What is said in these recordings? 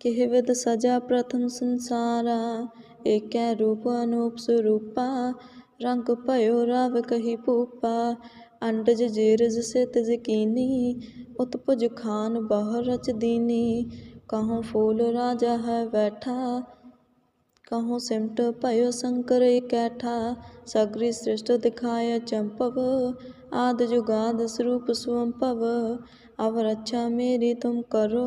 કહેવત સજા પ્રથમ સંસારા એક્યા રૂપ અનુપ સ્વરૂપા રંગ ભયો રાવ કહી પૂપા અંડજ જીરજ સિત જકીની ઉતપજ ખાન બહર રચ દીની કહો ફૂલ રાજા હૈ બેઠા કહો સિમટ ભયો શંકર કૈઠા સગરી સૃષ્ટ દિખાય ચંપવ આદ જુગાદ સ્વરૂપ સ્વંભવ અવર અચ્છા મેરી તુમ કરો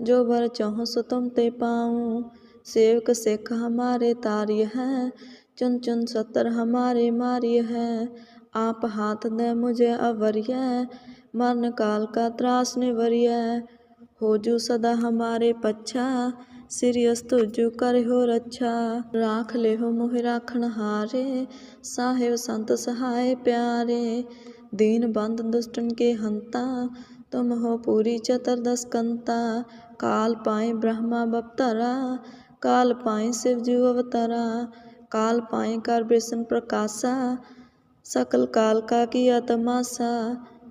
जो बर चाहूं सो तुम ते पाऊं सेवक सिख हमारे तार्य है चुन चुन सतर हमारे मार्य है आप हाथ दे मुझे अवरिय मरण काल का त्रास निवरिय हो जू सदा हमारे पच्छा सिरियस तुझु कर हो रक्षा राख ले हो मोहि राखण हारे साहेब संत सहाय प्यारे दीन बंद दुष्टन के हंता तुम हो पूरी चतुर्दश कंता काल पाए ब्रह्मा बपतरा। काल पाए शिव जीव अवतरा। काल पाए कर विष्णु प्रकाशा। सकल काल का किया तमाशा।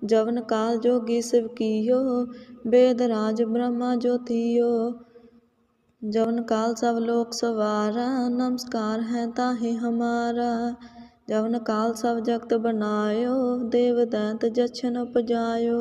जवन काल जोगी शिव कियो। वेद राज ब्रह्मा ज्योतियो। जवन काल सब लोक सवारा। नमस्कार है ताहि हमारा। जवन काल सब जगत बनायो। देव दैत जछन उपजायो।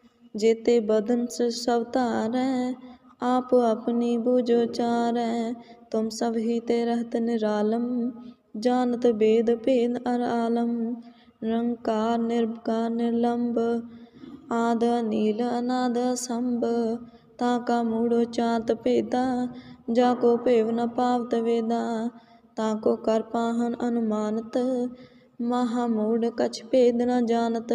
जेते बदन से सब तारै आप अपनी बुझो चारै तुम सब ही ते रहत निरालम जानत वेद भेद अर आलम निरंकार निर्विकार निर्लंब आद नील अनाद संभ ताका मूढ़ो चात भेदा जाको भेव न पावत वेदा ताको कर पाहन अनुमानत महामूढ़ कछ भेद न जानत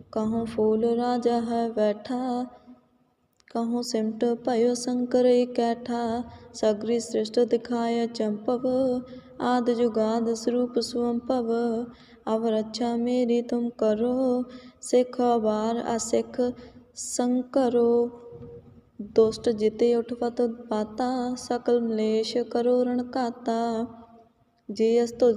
कहूँ फूल राजा है बैठा कहूँ सिमट भयो शंकर कैठा सगरी सृष्ट दिखाय चंपव आद जुगाद स्वरूप स्वंपव अब रक्षा मेरी तुम करो सिख बार असिख संकरो दुष्ट जिते उठवत पाता सकल मलेश करो रण काता जे अस्तुज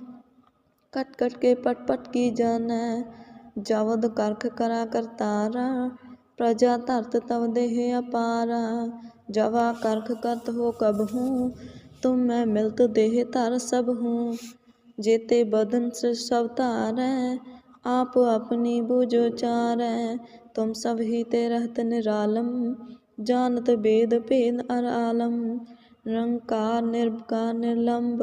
कट कट के पट पट की जाने जवद करख करा करतारा प्रजा धरत तव देह अपारा जवा करख करत हो कब हूँ तुम मैं मिलत देह धर सब हूँ जेते बदन से सब तारै आप अपनी बुझो चारै तुम सब ही ते रहत निरालम जानत वेद भेद अर आलम निरंकार निर्विकार निर्लंब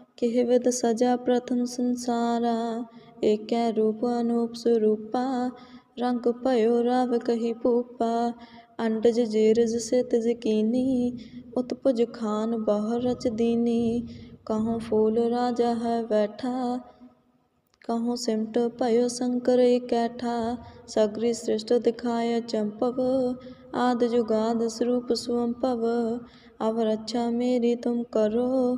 ਕੇਹਵਦ ਸਜਾ ਪ੍ਰਥਮ ਸੰਸਾਰਾ, ਏਕੈ ਰੂਪ ਅਨੂਪ ਸਰੂਪਾ, ਰੰਗ ਭਇਓ ਰਵ ਕਹੀ ਭੂਪਾ, ਅੰਡਜ ਜੇਰਜ ਸਿਤ ਜਕੀਨੀ, ਉਤਪੁਜ ਖਾਨ ਬਾਹਰ ਰਚ ਦੀਨੀ ਕਹਉ ਫੂਲ ਰਾਜਾ ਹੈ ਬੈਠਾ ਕਹਉ ਸਿਮਟ ਭਇਓ ਸੰਕਰ ਇਕੈਠਾ, ਸਗਰੀ ਸ੍ਰਿਸ਼ਟ ਦਿਖਾਇ ਚੰਪਵ, ਆਦ ਜੁਗਾਦ ਸਰੂਪ ਸੁਅੰਭਵ ਅਵ ਰੱਛਾ ਮੇਰੀ ਤੁਮ ਕਰੋ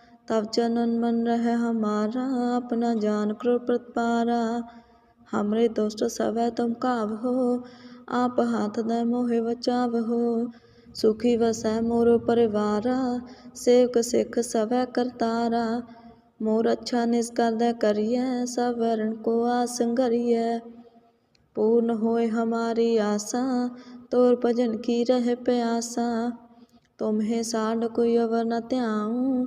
तब चनन मन रहे हमारा अपना जान क्रो प्रतिपारा हमरे दोस्त सब तुम काव हो आप हाथ दे मोहे बचाव हो सुखी वसै मोरो परिवारा सेवक सिख सब करतारा मोर अच्छा निष्कर दे करिए सब वरण को आसंगरिए पूर्ण होए हमारी आशा तोर भजन की रह प्यासा तुम्हें साड कोई अवर न त्याऊं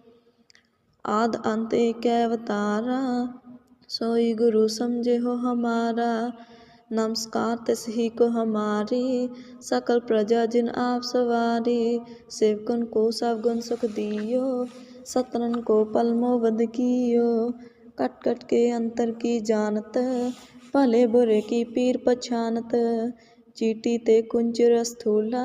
आद अंत एक अवतारा सोई गुरु समझे हो हमारा नमस्कार तिस ही को हमारी सकल प्रजा जिन आप सवारी सेवकन को सब गुण सुख दियो सतरन को पलमो वध कियो कट कट के अंतर की जानत भले बुरे की पीर पछानत चीटी ते कुंजर स्थूला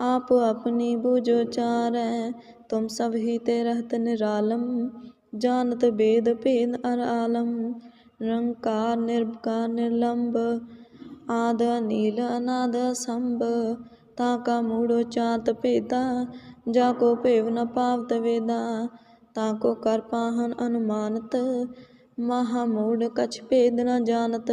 आप अपनी बूझो चारै तुम सब ही ते रहत निरालम जानत वेद भेद अर आलम निरंकार निर्विकार निर्लंब आद नील अनाद संभ ताका मूढ़ो चात भेदा जाको भेव न पावत वेदा ताको कर पाहन अनुमानत महामूढ़ कछ भेद न जानत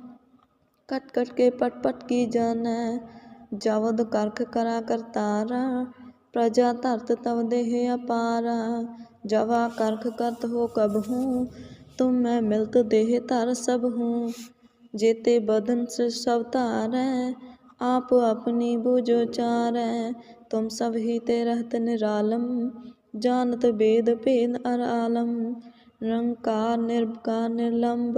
ਕਟ ਕਟ ਕੇ ਪਟ ਪਟ ਕੀ ਜਾਣੈ? ਜਾਵਦ ਕਰਖ ਕਰਾ ਕਰਤਾਰਾ, ਪ੍ਰਜਾ ਧਰਤ ਤਵ ਦੇਹ ਅਪਾਰਾ। ਜਵਾ ਕਰਖ ਕਰਤ ਹੋ ਕਬ ਹੂੰ, ਤੁਮ ਮੈਂ ਮਿਲਤ ਦੇਹ ਧਰ ਸਭ ਹੂੰ। ਜੇਤੇ ਬਦਨ ਸੇ ਸਭ ਧਾਰੈ, ਆਪ ਆਪਣੀ ਬੂਝੋ ਚਾਰੈ ਤੁਮ ਸਭ ਹੀ ਤੇ ਰਹਤ ਨਿਰਾਲਮ ਜਾਨਤ ਬੇਦ ਭੇਦ ਅਰ ਆਲਮ ਨਿਰੰਕਾਰ, ਨਿਰਭਕਾਰ ਨਿਰਲੰਭ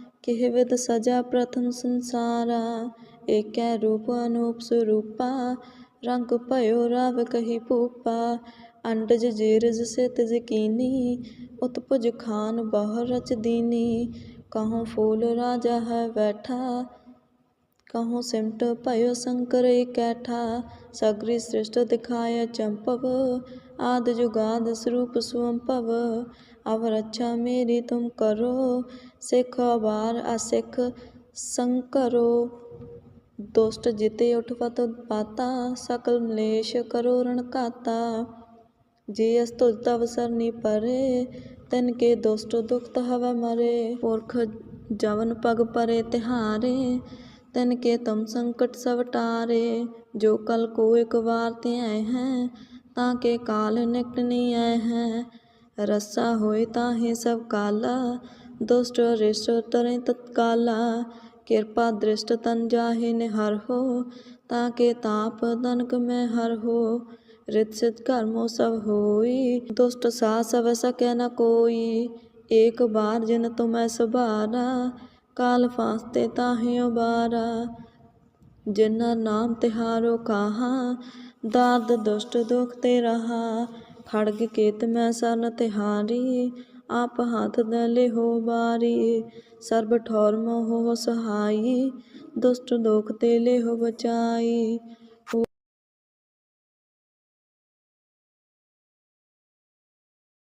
કહેવત સજા પ્રથમ સંસારા એક્યા રૂપ અનુપ સ્વરૂપા રંગ ભયો રાવ કહી પૂપા અંડજ જીરજ સિત જકીની ઉતપુજ ખાન બહર રચ દીની કહો ફૂલ રાજા હૈ બેઠા કહો સિમટ ભયો શંકર કૈઠા સગરી સૃષ્ટ દિખાય ચંપવ आद जुगाद स्वरूप स्वंपव अब रक्षा मेरी तुम करो सिख बार असिख संकरो दुष्ट जिते उठवत पाता सकल मलेश करो रण काता जे अस्तुज तव सरनी परे तिन के दुष्ट दुखत हव मरे पुरख जवन पग परे तिहारे तिन के तुम संकट सब टारे जो कल को एक बार ते आए हैं ताके काल निकट नहीं आए हैं रस्सा होए सब काला दुष्ट रिष्ट तरे तत्काला कृपा दृष्ट तन जाहे निहर हो ताके ताप दनक में हर हो रित कर्मो सब होई दुष्ट सा सब सके न कोई एक बार जिन तुम्हें सुबारा काल फांसते ताहे उबारा जिन्ना नाम तिहारो कहा ਦਾਦ ਦੁਸ਼ਟ ਦੁਖ ਤੇ ਰਹਾ, ਖੜਗ ਕੇਤ ਮੈਂ ਸਰਨ ਤਿਹਾਰੀ, ਆਪ ਹੱਥ ਦਲੇ ਹੋ ਬਾਰੀ ਸਰਬ ਠੌਰ ਮੋਹ ਸਹਾਈ, ਦੁਸ਼ਟ ਦੁਖ ਤੇ ਲੈ ਹੋ ਬਚਾਈ